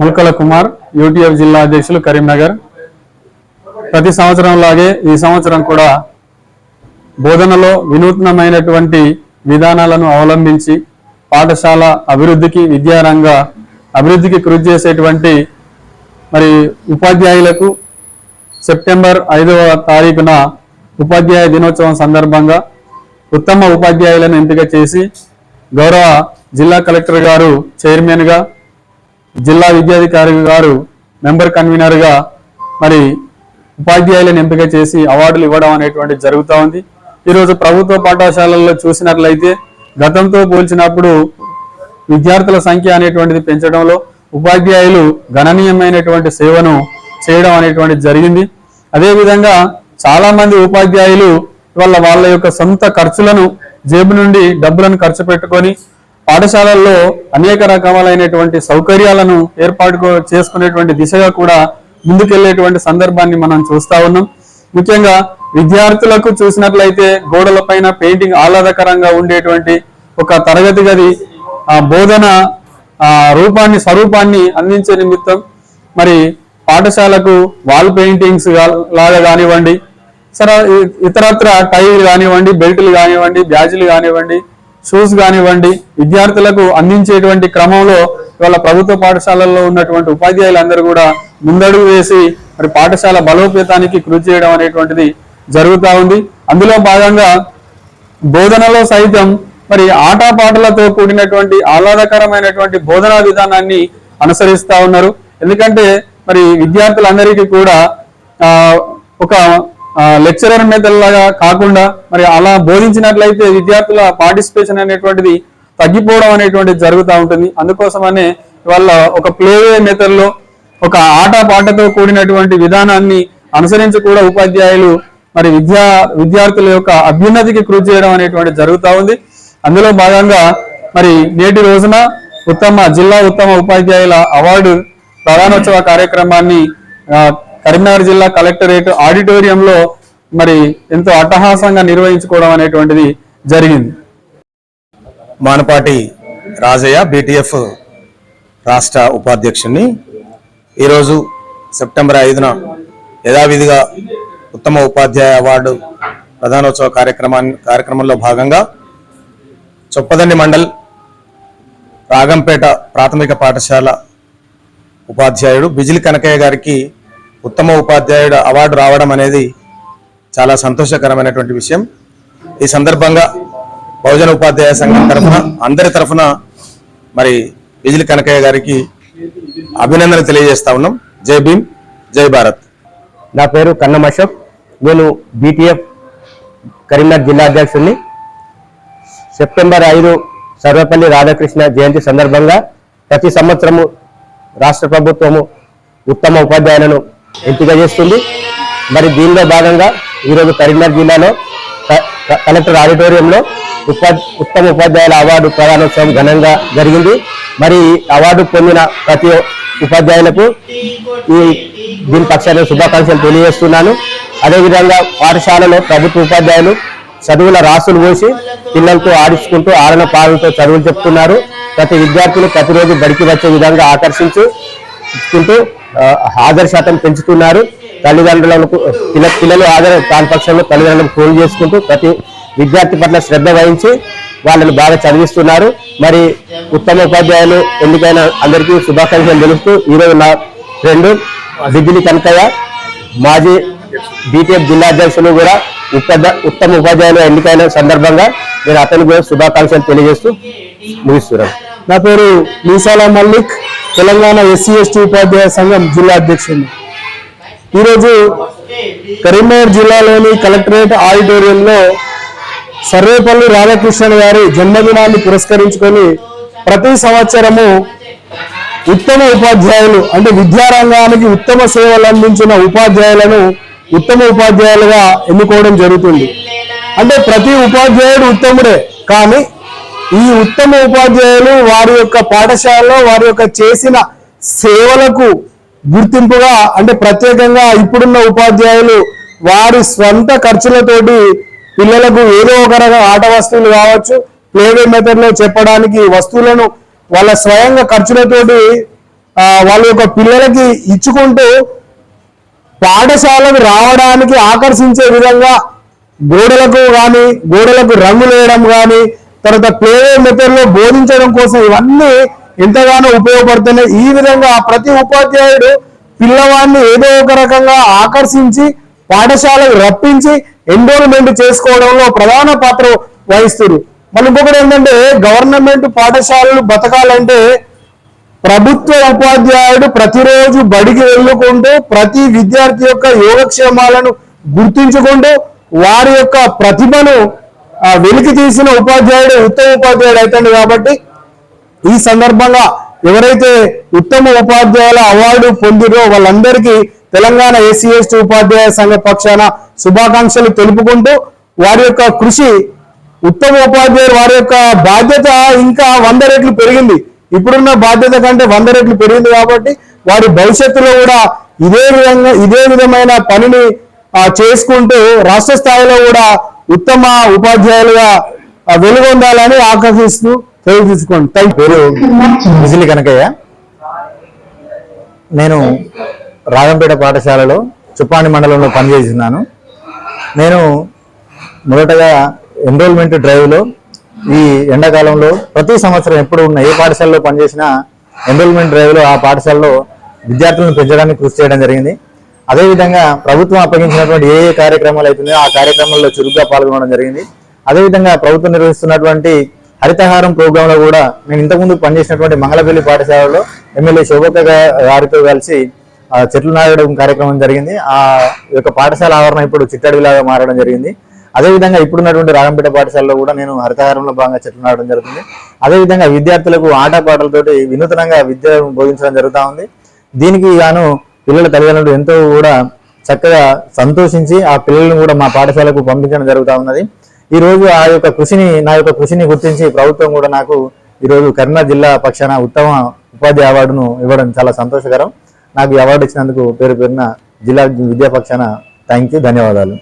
Mulkala Kumar UTF జిల్లా అధ్యక్షులు కరీంనగర్. ప్రతి సంవత్సరం లాగే ఈ సంవత్సరం కూడా బోధనలో వినూత్నమైనటువంటి విధానాలను అవలంబించి పాఠశాల అభివృద్ధికి విద్యారంగ అభివృద్ధికి కృషి చేసేటువంటి మరి ఉపాధ్యాయులకు సెప్టెంబర్ ఐదవ తారీఖున ఉపాధ్యాయ దినోత్సవం సందర్భంగా ఉత్తమ ఉపాధ్యాయులను ఎంపిక చేసి గౌరవ జిల్లా కలెక్టర్ గారు చైర్మన్గా జిల్లా విద్యాధికారి గారు మెంబర్ కన్వీనర్గా మరి ఉపాధ్యాయులను ఎంపిక చేసి అవార్డులు ఇవ్వడం అనేటువంటి జరుగుతూ ఉంది. ఈరోజు ప్రభుత్వ పాఠశాలల్లో చూసినట్లయితే గతంతో పోల్చినప్పుడు విద్యార్థుల సంఖ్య అనేటువంటిది పెంచడంలో ఉపాధ్యాయులు గణనీయమైనటువంటి సేవను చేయడం అనేటువంటిది జరిగింది. అదేవిధంగా చాలామంది ఉపాధ్యాయులు వాళ్ళ వాళ్ళ యొక్క సొంత ఖర్చులను జేబు నుండి డబ్బులను ఖర్చు పెట్టుకొని పాఠశాలల్లో అనేక రకాలైనటువంటి సౌకర్యాలను ఏర్పాటు చేసుకునేటువంటి దిశగా కూడా ముందుకెళ్ళేటువంటి సందర్భాన్ని మనం చూస్తా ఉన్నాం. ముఖ్యంగా విద్యార్థులకు చూసినట్లయితే గోడలపైన పెయింటింగ్ ఆహ్లాదకరంగా ఉండేటువంటి ఒక తరగతి గది బోధన రూపాన్ని స్వరూపాన్ని అందించే నిమిత్తం మరి పాఠశాలకు వాల్ పెయింటింగ్స్ లాగా కానివ్వండి సరే ఇతరత్ర టైర్లు కానివ్వండి బెల్టులు కానివ్వండి బ్యాజులు కానివ్వండి షూస్ కానివ్వండి విద్యార్థులకు అందించేటువంటి క్రమంలో ఇవాళ ప్రభుత్వ పాఠశాలల్లో ఉన్నటువంటి ఉపాధ్యాయులందరూ కూడా ముందడుగు వేసి మరి పాఠశాల బలోపేతానికి కృషి చేయడం అనేటువంటిది జరుగుతూ ఉంది. అందులో భాగంగా బోధనలో సైతం మరి ఆటపాటలతో కూడినటువంటి ఆహ్లాదకరమైనటువంటి బోధనా విధానాన్ని అనుసరిస్తా ఉన్నారు. ఎందుకంటే మరి విద్యార్థులందరికీ కూడా ఒక లెక్చరర్ మెథడ్ లాగా కాకుండా మరి అలా బోధించినట్లయితే విద్యార్థుల పార్టిసిపేషన్ అనేటువంటిది తగ్గిపోవడం అనేటువంటిది జరుగుతూ ఉంటుంది. అందుకోసమనే వాళ్ళ ఒక ప్లేవే మెథడ్లో ఒక ఆట పాటతో కూడినటువంటి విధానాన్ని అనుసరించి కూడా ఉపాధ్యాయులు మరి విద్యా విద్యార్థుల యొక్క అభ్యున్నతికి కృషి చేయడం అనేటువంటి జరుగుతూ ఉంది. అందులో భాగంగా మరి నేటి రోజున ఉత్తమ జిల్లా ఉత్తమ ఉపాధ్యాయుల అవార్డు ప్రధానోత్సవ కార్యక్రమాన్ని కరీంనగర్ జిల్లా కలెక్టరేట్ ఆడిటోరియంలో మరి ఎంతో అట్టహాసంగా నిర్వహించుకోవడం అనేటువంటిది జరిగింది. మానపాటి రాజయ్య బీటీఎఫ్ రాష్ట్ర ఉపాధ్యక్షుడిని ఈరోజు సెప్టెంబర్ ఐదున యథావిధిగా ఉత్తమ ఉపాధ్యాయ అవార్డు ప్రధానోత్సవ కార్యక్రమాన్ని కార్యక్రమంలో భాగంగా చొప్పదండి మండల్ రాగంపేట ప్రాథమిక పాఠశాల ఉపాధ్యాయుడు బిజిలి కనకయ్య గారికి ఉత్తమ ఉపాధ్యాయుడు అవార్డు రావడం అనేది చాలా సంతోషకరమైనటువంటి విషయం. ఈ సందర్భంగా బహుజన ఉపాధ్యాయ సంఘం తరఫున అందరి తరఫున మరి బిజిలి కనకయ్య గారికి అభినందన తెలియజేస్తా ఉన్నాం. జై భీమ్ జై భారత్. నా పేరు కన్నం అశోక్. నేను బీటీఎఫ్ కరీంనగర్ జిల్లా అధ్యక్షుడిని. సెప్టెంబర్ ఐదు సర్వపల్లి రాధాకృష్ణ జయంతి సందర్భంగా ప్రతి సంవత్సరము రాష్ట్ర ప్రభుత్వము ఉత్తమ ఉపాధ్యాయులను ఎంపిక చేస్తుంది. మరి దీనిలో భాగంగా ఈరోజు కరీంనగర్ జిల్లాలో కలెక్టర్ ఆడిటోరియంలో ఉత్తమ ఉపాధ్యాయుల అవార్డు ప్రధానోత్సవం ఘనంగా జరిగింది. మరి అవార్డు పొందిన ప్రతి ఉపాధ్యాయులకు ఈ దీని పక్షాన శుభాకాంక్షలు తెలియజేస్తున్నాను. అదేవిధంగా పాఠశాలలో ప్రభుత్వ ఉపాధ్యాయులు చదువుల రాసులు పోసి పిల్లలతో ఆడించుకుంటూ ఆడన పాలనతో చదువులు చెప్తున్నారు. ప్రతి విద్యార్థులు ప్రతిరోజు బడికి వచ్చే విధంగా ఆకర్షించి ఇచ్చుకుంటూ హాజరు శాతం పెంచుతున్నారు. తల్లిదండ్రులకు పిల్ల పిల్లలు హాజరు కాని పక్షంలో తల్లిదండ్రులను ఫోన్ చేసుకుంటూ ప్రతి విద్యార్థి పట్ల శ్రద్ధ వహించి వాళ్ళని బాగా చదివిస్తున్నారు. మరి ఉత్తమ ఉపాధ్యాయులు ఎందుకైనా అందరికీ శుభాకాంక్షలు తెలుస్తూ ఈరోజు నా ఫ్రెండ్ బిజిలి కనకయ్య మాజీ బీటీఎఫ్ జిల్లా అధ్యక్షులు కూడా ఉత్తమ ఉపాధ్యాయులు ఎన్నికైన సందర్భంగా నేను అతనికి కూడా శుభాకాంక్షలు తెలియజేస్తూ ముగిస్తున్నాను. నా పేరు మీసాల మల్లిక్. తెలంగాణ ఎస్సీ ఎస్టీ ఉపాధ్యాయ సంఘం జిల్లా అధ్యక్షుడు. ఈరోజు కరీంనగర్ జిల్లాలోని కలెక్టరేట్ ఆడిటోరియంలో సర్వేపల్లి రాధాకృష్ణన్ గారి జన్మదినాన్ని పురస్కరించుకొని ప్రతి సంవత్సరము ఉత్తమ ఉపాధ్యాయులు అంటే విద్యారంగానికి ఉత్తమ సేవలు అందించిన ఉపాధ్యాయులను ఉత్తమ ఉపాధ్యాయులుగా ఎన్నుకోవడం జరుగుతుంది. అంటే ప్రతి ఉపాధ్యాయుడు ఉత్తముడే కానీ ఈ ఉత్తమ ఉపాధ్యాయులు వారి యొక్క పాఠశాలలో వారి యొక్క చేసిన సేవలకు గుర్తింపుగా అంటే ప్రత్యేకంగా ఇప్పుడున్న ఉపాధ్యాయులు వారి స్వంత ఖర్చులతోటి పిల్లలకు ఏదో ఒక రకం ఆట వస్తువులు కావచ్చు ప్లేవే మెథడ్లో చెప్పడానికి వస్తువులను వాళ్ళ స్వయంగా ఖర్చులతోటి వాళ్ళ యొక్క పిల్లలకి ఇచ్చుకుంటూ పాఠశాలకు రావడానికి ఆకర్షించే విధంగా గోడలకు కానీ గోడలకు రంగులు వేయడం కానీ తర్వాత ప్లే మెథడ్లో బోధించడం కోసం ఇవన్నీ ఎంతగానో ఉపయోగపడుతున్నాయి. ఈ విధంగా ప్రతి ఉపాధ్యాయుడు పిల్లవాడిని ఏదో ఒక రకంగా ఆకర్షించి పాఠశాలకు రప్పించి ఎన్రోల్మెంట్ చేసుకోవడంలో ప్రధాన పాత్ర వహిస్తారు. మళ్ళీ ఇంకొకటి ఏంటంటే గవర్నమెంట్ పాఠశాలలు బతకాలంటే ప్రభుత్వ ఉపాధ్యాయుడు ప్రతిరోజు బడికి వెళ్ళుకుంటూ ప్రతి విద్యార్థి యొక్క యోగక్షేమాలను గుర్తించుకుంటూ వారి యొక్క ప్రతిభను వెలికి తీసిన ఉపాధ్యాయుడు ఉత్తమ ఉపాధ్యాయుడు అవుతాడు కాబట్టి ఈ సందర్భంగా ఎవరైతే ఉత్తమ ఉపాధ్యాయుల అవార్డు పొందిరో వాళ్ళందరికీ తెలంగాణ ఎస్సీ ఎస్టీ ఉపాధ్యాయ సంఘ పక్షాన శుభాకాంక్షలు తెలుపుకుంటూ వారి యొక్క కృషి ఉత్తమ ఉపాధ్యాయులు వారి యొక్క బాధ్యత ఇంకా వంద రెట్లు పెరిగింది. ఇప్పుడున్న బాధ్యత కంటే వంద రెట్లు పెరిగింది కాబట్టి వారి భవిష్యత్తులో కూడా ఇదే విధంగా ఇదే విధమైన పనిని చేసుకుంటూ రాష్ట్ర స్థాయిలో కూడా ఉత్తమ ఉపాధ్యాయులుగా వెలుగొందాలని ఆకర్షిస్తూ తెలియజేసుకోండి థ్యాంక్ పేరు విజిలి కనకయ్య. నేను రాగంపేట పాఠశాలలో చుప్పాని మండలంలో పనిచేస్తున్నాను. నేను మొదటగా ఎన్రోల్మెంట్ డ్రైవ్లో ఈ ఎండాకాలంలో ప్రతి సంవత్సరం ఎప్పుడు ఉన్న ఏ పాఠశాలలో పనిచేసినా ఎన్రోల్మెంట్ డ్రైవ్లో ఆ పాఠశాలలో విద్యార్థులను పెంచడానికి కృషి చేయడం జరిగింది. అదేవిధంగా ప్రభుత్వం అప్పగించినటువంటి ఏ ఏ కార్యక్రమాలు అవుతున్నాయో ఆ కార్యక్రమాల్లో చురుగ్గా పాల్గొనడం జరిగింది. అదేవిధంగా ప్రభుత్వం నిర్వహిస్తున్నటువంటి హరితహారం ప్రోగ్రామ్లో కూడా నేను ఇంతకుముందు పనిచేసినటువంటి మంగళపల్లి పాఠశాలలో ఎమ్మెల్యే శోభక్క గారితో కలిసి ఆ, చెట్లు నాటడం కార్యక్రమం జరిగింది. ఆ యొక్క పాఠశాల ఆవరణ ఇప్పుడు చిట్టడిలాగా మారడం జరిగింది. అదేవిధంగా ఇప్పుడున్నటువంటి రాగంపేట పాఠశాలలో కూడా నేను హరితహారంలో భాగంగా చెట్లు నాటడం జరుగుతుంది. అదేవిధంగా విద్యార్థులకు ఆటపాటలతోటి వినూతనంగా విద్య బోధించడం జరుగుతూ ఉంది. దీనికి గాను పిల్లల తల్లిదండ్రులు ఎంతో కూడా చక్కగా సంతోషించి ఆ పిల్లలను కూడా మా పాఠశాలకు పంపించడం జరుగుతూ ఉన్నది. ఈ రోజు ఆ యొక్క కృషిని నా యొక్క కృషిని గుర్తించి ప్రభుత్వం కూడా నాకు ఈ రోజు కరీంనగర్ జిల్లా పక్షాన ఉత్తమ ఉపాధి అవార్డును ఇవ్వడం చాలా సంతోషకరం. నాకు ఈ అవార్డు ఇచ్చినందుకు పేరు పేరున జిల్లా విద్యాపక్షాన థ్యాంక్ యూ ధన్యవాదాలు.